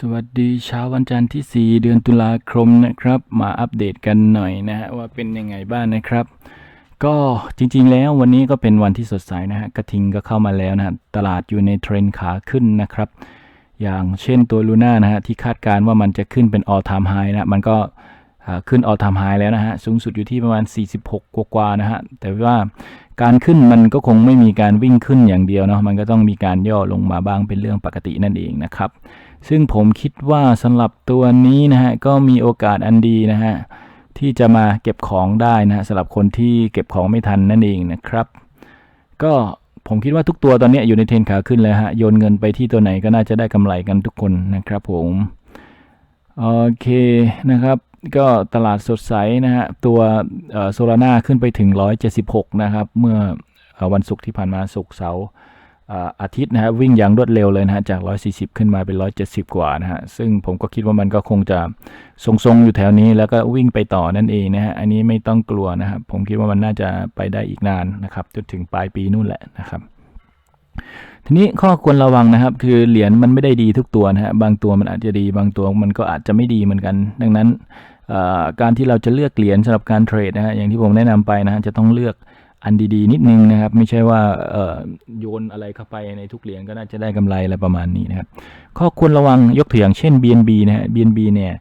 สวัสดีเช้าวันจันทร์ที่ 4 เดือนตุลาคมนะครับ มาอัปเดตกันหน่อยนะฮะว่าเป็นยังไงบ้างนะครับ ก็จริงๆแล้ววันนี้ก็เป็นวันที่สดใสนะฮะกระทิงก็เข้ามาแล้วนะฮะตลาดอยู่ในเทรนขาขึ้นนะครับ อย่างเช่นตัวลูน่านะฮะที่คาดการว่ามันจะขึ้นเป็น all time high นะมันก็ขึ้น all time high แล้วนะฮะสูงสุดอยู่ที่ประมาณ 46 กว่าๆนะฮะแต่ว่า การขึ้นมันก็คงไม่มีการวิ่งขึ้นอย่างเดียวเนาะมันก็ต้องมีการย่อลงมาบ้างเป็นเรื่องปกตินั่นเองนะครับ ซึ่งผมคิดว่าสำหรับตัวนี้นะฮะก็มีโอกาสอันดีนะฮะที่จะมาเก็บของได้นะฮะสำหรับคนที่เก็บของไม่ทันนั่นเองนะครับ ก็ผมคิดว่าทุกตัวตอนนี้อยู่ในเทรนขาขึ้นเลยฮะโยนเงินไปที่ตัวไหนก็น่าจะได้กำไรกันทุกคนนะครับผมโอเคนะครับ ก็ตลาดสดใสนะฮะตัวโซลาร่าขึ้นไปถึง 176 นะครับ เมื่อวันศุกร์ที่ผ่านมาศุกร์เสาร์อาทิตย์นะฮะวิ่งอย่างรวดเร็วเลยนะฮะจาก 140 ขึ้นมาเป็น 170 กว่านะฮะซึ่งผมก็คิดว่ามันก็คงจะทรงๆอยู่แถวนี้แล้วก็วิ่งไปต่อนั่นเองนะฮะอันนี้ไม่ต้องกลัวนะครับผมคิดว่ามันน่าจะไปได้อีกนานนะครับจนถึงปลายปีนู่นแหละนะครับทีนี้ข้อควรระวังนะครับ คือเหรียญมันไม่ได้ดีทุกตัวนะฮะบางตัวมันอาจจะดีบางตัวมันก็อาจจะไม่ดีเหมือนกัน ดังนั้น การที่เราจะเลือกเหรียญสำหรับการเทรดนะฮะอย่างที่ผมแนะนำไปนะฮะจะต้องเลือกอันดีๆ นิดนึงนะครับ ไม่ใช่ว่าโยนอะไรเข้าไปในทุกเหรียญก็น่าจะได้กำไรอะไรประมาณนี้นะครับ ข้อควรระวังยกตัวอย่างเช่น BNB นะฮะ BNB เนี่ย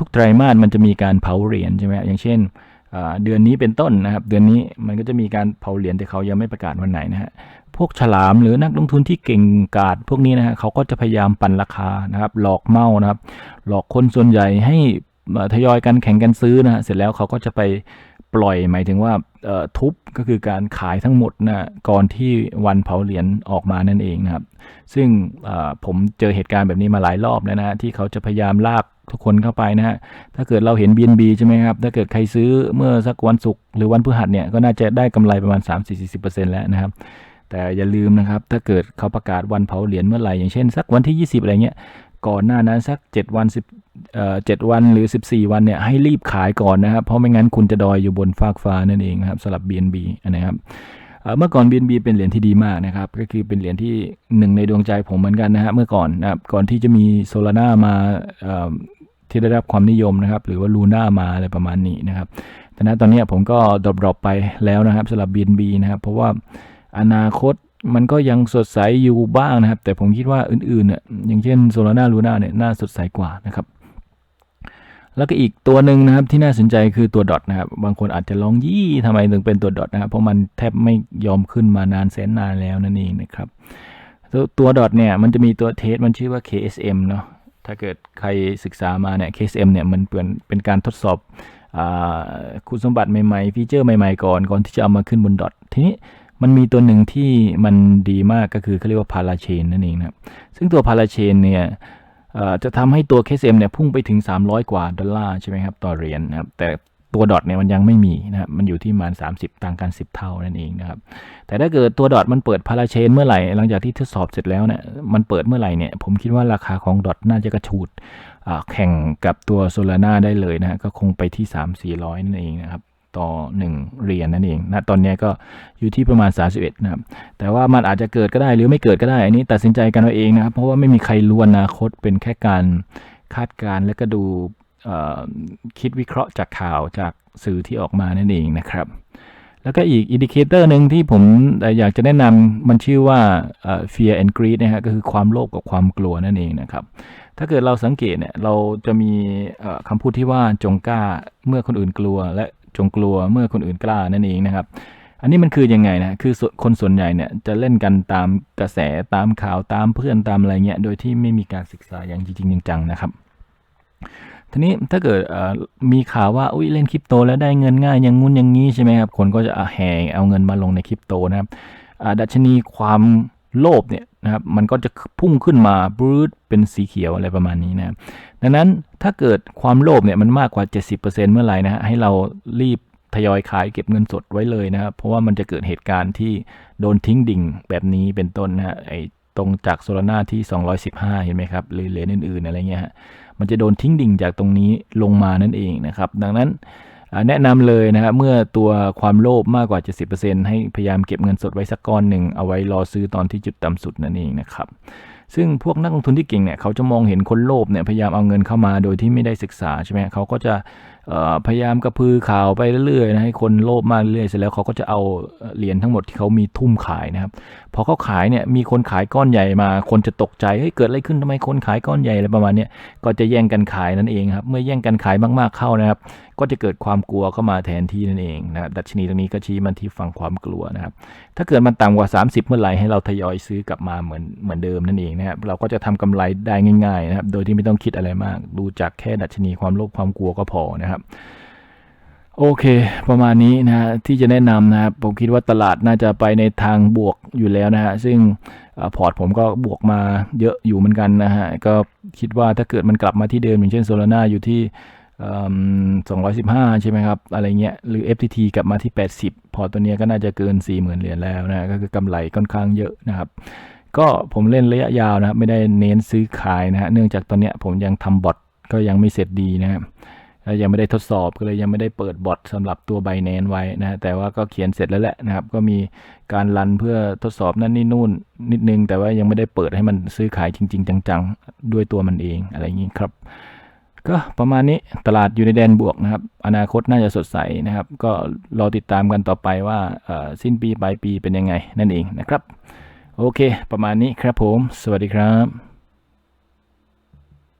ทุกๆไตรมาสมันจะมีการเผาเหรียญใช่ไหมอย่างเช่นเดือนนี้เป็นต้นนะครับ เดือนนี้มันก็จะมีการเผาเหรียญแต่เขายังไม่ประกาศวันไหนนะฮะพวกฉลามหรือนักลงทุนที่เก่งกาจพวกนี้นะฮะเขาก็จะพยายามปั่นราคานะครับ หลอกเมานะครับ หลอกคนส่วนใหญ่ให้ ทยอยกันแข่งกันซื้อนะฮะเสร็จแล้วเขาก็จะไปปล่อยหมายถึงว่าทุบก็คือการขายทั้งหมดนะก่อนที่วันเผาเหรียญออกมานั่นเองนะครับ ซึ่งผมเจอเหตุการณ์แบบนี้มาหลายรอบแล้วนะที่เขาจะพยายามลากทุกคนเข้าไปนะฮะถ้าเกิดเราเห็น BNB ใช่ไหมครับ ถ้าเกิดใครซื้อเมื่อสักวันศุกร์หรือวันพฤหัสเนี่ยก็น่าจะได้กำไรประมาณ 3-40%แล้วนะครับแต่อย่าลืมนะครับ ถ้าเกิดเขาประกาศวันเผาเหรียญเมื่อไหร่อย่างเช่น สักวันที่ 20 อะไรเงี้ย ก่อนหน้านั้นสัก 7 วัน10เอ่อ7วันหรือ 14 วันเนี่ยให้รีบขายก่อนนะครับ เพราะไม่งั้นคุณจะดอยอยู่บนฟากฟ้านั่นเองครับสำหรับ BNB นะครับเมื่อก่อน BNB เป็นเหรียญที่ดีมากนะครับ ก็คือเป็นเหรียญที่หนึ่งในดวงใจผมเหมือนกันนะฮะเมื่อก่อนนะครับก่อนที่จะมีโซลาร่ามาที่ได้รับความนิยมนะครับ หรือว่าลูน่ามาอะไรประมาณนี้นะครับแต่ณตอนนี้ผมก็ดรอปไปแล้วนะครับสำหรับ BNB นะครับเพราะว่าอนาคต มันก็ยังสดใสอยู่บ้างนะครับ แต่ผมคิดว่าอื่นๆเนี่ยอย่างเช่นโซลาร่าลูน่าเนี่ยน่าสดใสกว่านะครับ แล้วก็อีกตัวหนึ่งนะครับที่น่าสนใจคือตัวดอทนะครับ บางคนอาจจะลองยี่ทำไมถึงเป็นตัวดอทนะครับ เพราะมันแทบไม่ยอมขึ้นมานานแสนนานแล้วนั่นเองนะครับ ตัวตัวดอทเนี่ยมันจะมีตัวเทสมันชื่อว่า KSM เนาะถ้าเกิดใครศึกษามาเนี่ย KSM เนี่ยมันเปนเป็นการทดสอบอคุณสมบัติใหม่ๆฟีเจอร์ใหม่ๆก่อนก่อนที่จะเอามาขึ้นบนดอททีนี้ มันมีตัวหนึ่งที่มันดีมากก็คือเขาเรียกว่าพาราเชนนั่นเองนะครับ ซึ่งตัวพาราเชนเนี่ยจะทำให้ตัว KSM เอ็มเนี่ยพุ่งไปถึง 300 กว่าดอลลาร์ใช่ไหมครับต่อเหรียญนะครับ แต่ตัวดอทเนี่ยมันยังไม่มีนะครับ มันอยู่ที่ประมาณ 30 ต่างกัน 10 เท่านั่นเองนะครับ แต่ถ้าเกิดตัวดอทมันเปิดพาราเชนเมื่อไหร่ หลังจากที่ทดสอบเสร็จแล้วเนี่ย มันเปิดเมื่อไหร่เนี่ย ผมคิดว่าราคาของดอทน่าจะกระชูดแข่งกับตัวโซลาร่าได้เลยนะฮะก็คงไปที่ 3-400 นั่นเองนะครับ ต่อ 1 เหรียญนั่นเองนะตอนนี้ก็อยู่ที่ประมาณ 31นะครับแต่ว่ามันอาจจะเกิดก็ได้หรือไม่เกิดก็ได้ อันนี้ตัดสินใจกันเอาเองนะครับ เพราะว่าไม่มีใครรู้อนาคตเป็นแค่การคาดการณ์แล้วก็ดูคิดวิเคราะห์จากข่าวจากสื่อที่ออกมานั่นเองนะครับ แล้วก็อีกอินดิเคเตอร์หนึ่งที่ผมอยากจะแนะนำมันชื่อว่า fear and greed นะฮะก็คือความโลภกับความกลัวนั่นเองนะครับ ถ้าเกิดเราสังเกตเนี่ยเราจะมีคำพูดที่ว่าจงกล้าเมื่อคนอื่นกลัว และ จงกลัวเมื่อคนอื่นกล้านั่นเองนะครับ อันนี้มันคือยังไงนะคือคนส่วนใหญ่เนี่ยจะเล่นกันตามกระแสตามข่าวตามเพื่อนตามอะไรเงี้ยโดยที่ไม่มีการศึกษาอย่างจริงจังนะครับทีนี้ถ้าเกิดมีข่าวว่าอุ้ยเล่นคริปโตแล้วได้เงินง่ายอย่างงุ้นอย่างงี้ใช่ไหมครับคนก็จะแห่เอาเงินมาลงในคริปโตนะครับดัชนีความ โลภเนี่ยนะครับมันก็จะพุ่งขึ้นมาบรืดเป็นสีเขียวอะไรประมาณนี้นะดังนั้นถ้าเกิดความโลภเนี่ยมันมากกว่า 70%เมื่อไหร่นะฮะให้เรารีบทยอยขายเก็บเงินสดไว้เลยนะครับเพราะว่ามันจะเกิดเหตุการณ์ที่โดนทิ้งดิ่งแบบนี้เป็นต้นนะฮะไอ้ตรงจากโซลาร่าที่ 215 เห็นไหมครับหรือเหรียญอื่นๆอะไรเงี้ยฮะมันจะโดนทิ้งดิ่งจากตรงนี้ลงมานั่นเองนะครับ ดังนั้น แนะนำเลยนะครับเมื่อตัวความโลภมากกว่า 70%ให้พยายามเก็บเงินสดไว้สักก้อนหนึ่งเอาไว้รอซื้อตอนที่จุดต่ำสุดนั่นเองนะครับซึ่งพวกนักลงทุนที่เก่งเนี่ยเขาจะมองเห็นคนโลภเนี่ยพยายามเอาเงินเข้ามาโดยที่ไม่ได้ศึกษาใช่ไหมเขาก็จะ พยายามกระพือข่าวไปเรื่อยๆนะให้คนโลภมากเรื่อยๆเสร็จแล้วเขาก็จะเอาเหรียญทั้งหมดที่เขามีทุ่มขายนะครับพอเขาขายเนี่ยมีคนขายก้อนใหญ่มา คนจะตกใจเฮ้ยเกิดอะไรขึ้นทำไมคนขายก้อนใหญ่อะไรประมาณนี้ก็จะแย่งกันขายนั่นเองครับเมื่อแย่งกันขายมากๆเข้านะครับ ก็จะเกิดความกลัวเข้ามาแทนที่นั่นเองนะครับดัชนีตรงนี้ก็ชี้มันที่ฝั่งความกลัวนะครับ ถ้าเกิดมันต่ำกว่า 30 เมื่อไหร่ให้เราทยอยซื้อกลับมาเหมือนเหมือนเดิมนั่นเองนะครับเราก็จะทำกำไรได้ง่ายๆนะครับโดยที่ไม่ต้องคิดอะไรมาก ดูจากแค่ดัชนีความโลภความกลัวก็พอนะครับโอเค ประมาณนี้นะฮะที่จะแนะนำนะครับผมคิดว่าตลาดน่าจะไปในทางบวกอยู่แล้วนะฮะซึ่งอพอร์ตผมก็บวกมาเยอะอยู่เหมือนกันนะฮะก็คิดว่าถ้าเกิดมันกลับมาที่เดิม อย่างเช่นโซลาร่าอยู่ที่สองร้อยสิบห้าใช่ไหมครับ อะไรเงี้ย หรือ FTT กลับมาที่ 80 พอร์ตตัวเนี้ยก็น่าจะเกิน 40,000 เหรียญแล้วนะ ก็คือกำไรค่อนข้างเยอะนะครับ ก็ผมเล่นระยะยาวนะครับ ไม่ได้เน้นซื้อขายนะฮะ เนื่องจากตอนเนี้ยผมยังทำบอทก็ยังไม่เสร็จดีนะครับ ยังไม่ได้ทดสอบก็เลยยังไม่ได้เปิดบอทสำหรับตัวไบแนนไว้นะฮะแต่ว่าก็เขียนเสร็จแล้วแหละนะครับ ก็มีการรันเพื่อทดสอบนั่นนี่นู่นนิดนึง แต่ว่ายังไม่ได้เปิดให้มันซื้อขายจริง ๆ จังๆ ด้วยตัวมันเองอะไรอย่างนี้ครับ ก็ประมาณนี้ตลาดอยู่ในแดนบวกนะครับ อนาคตน่าจะสดใสนะครับ ก็รอติดตามกันต่อไปว่าสิ้นปีปลายปีเป็นยังไงนั่นเองนะครับ โอเค ประมาณนี้ครับผม สวัสดีครับ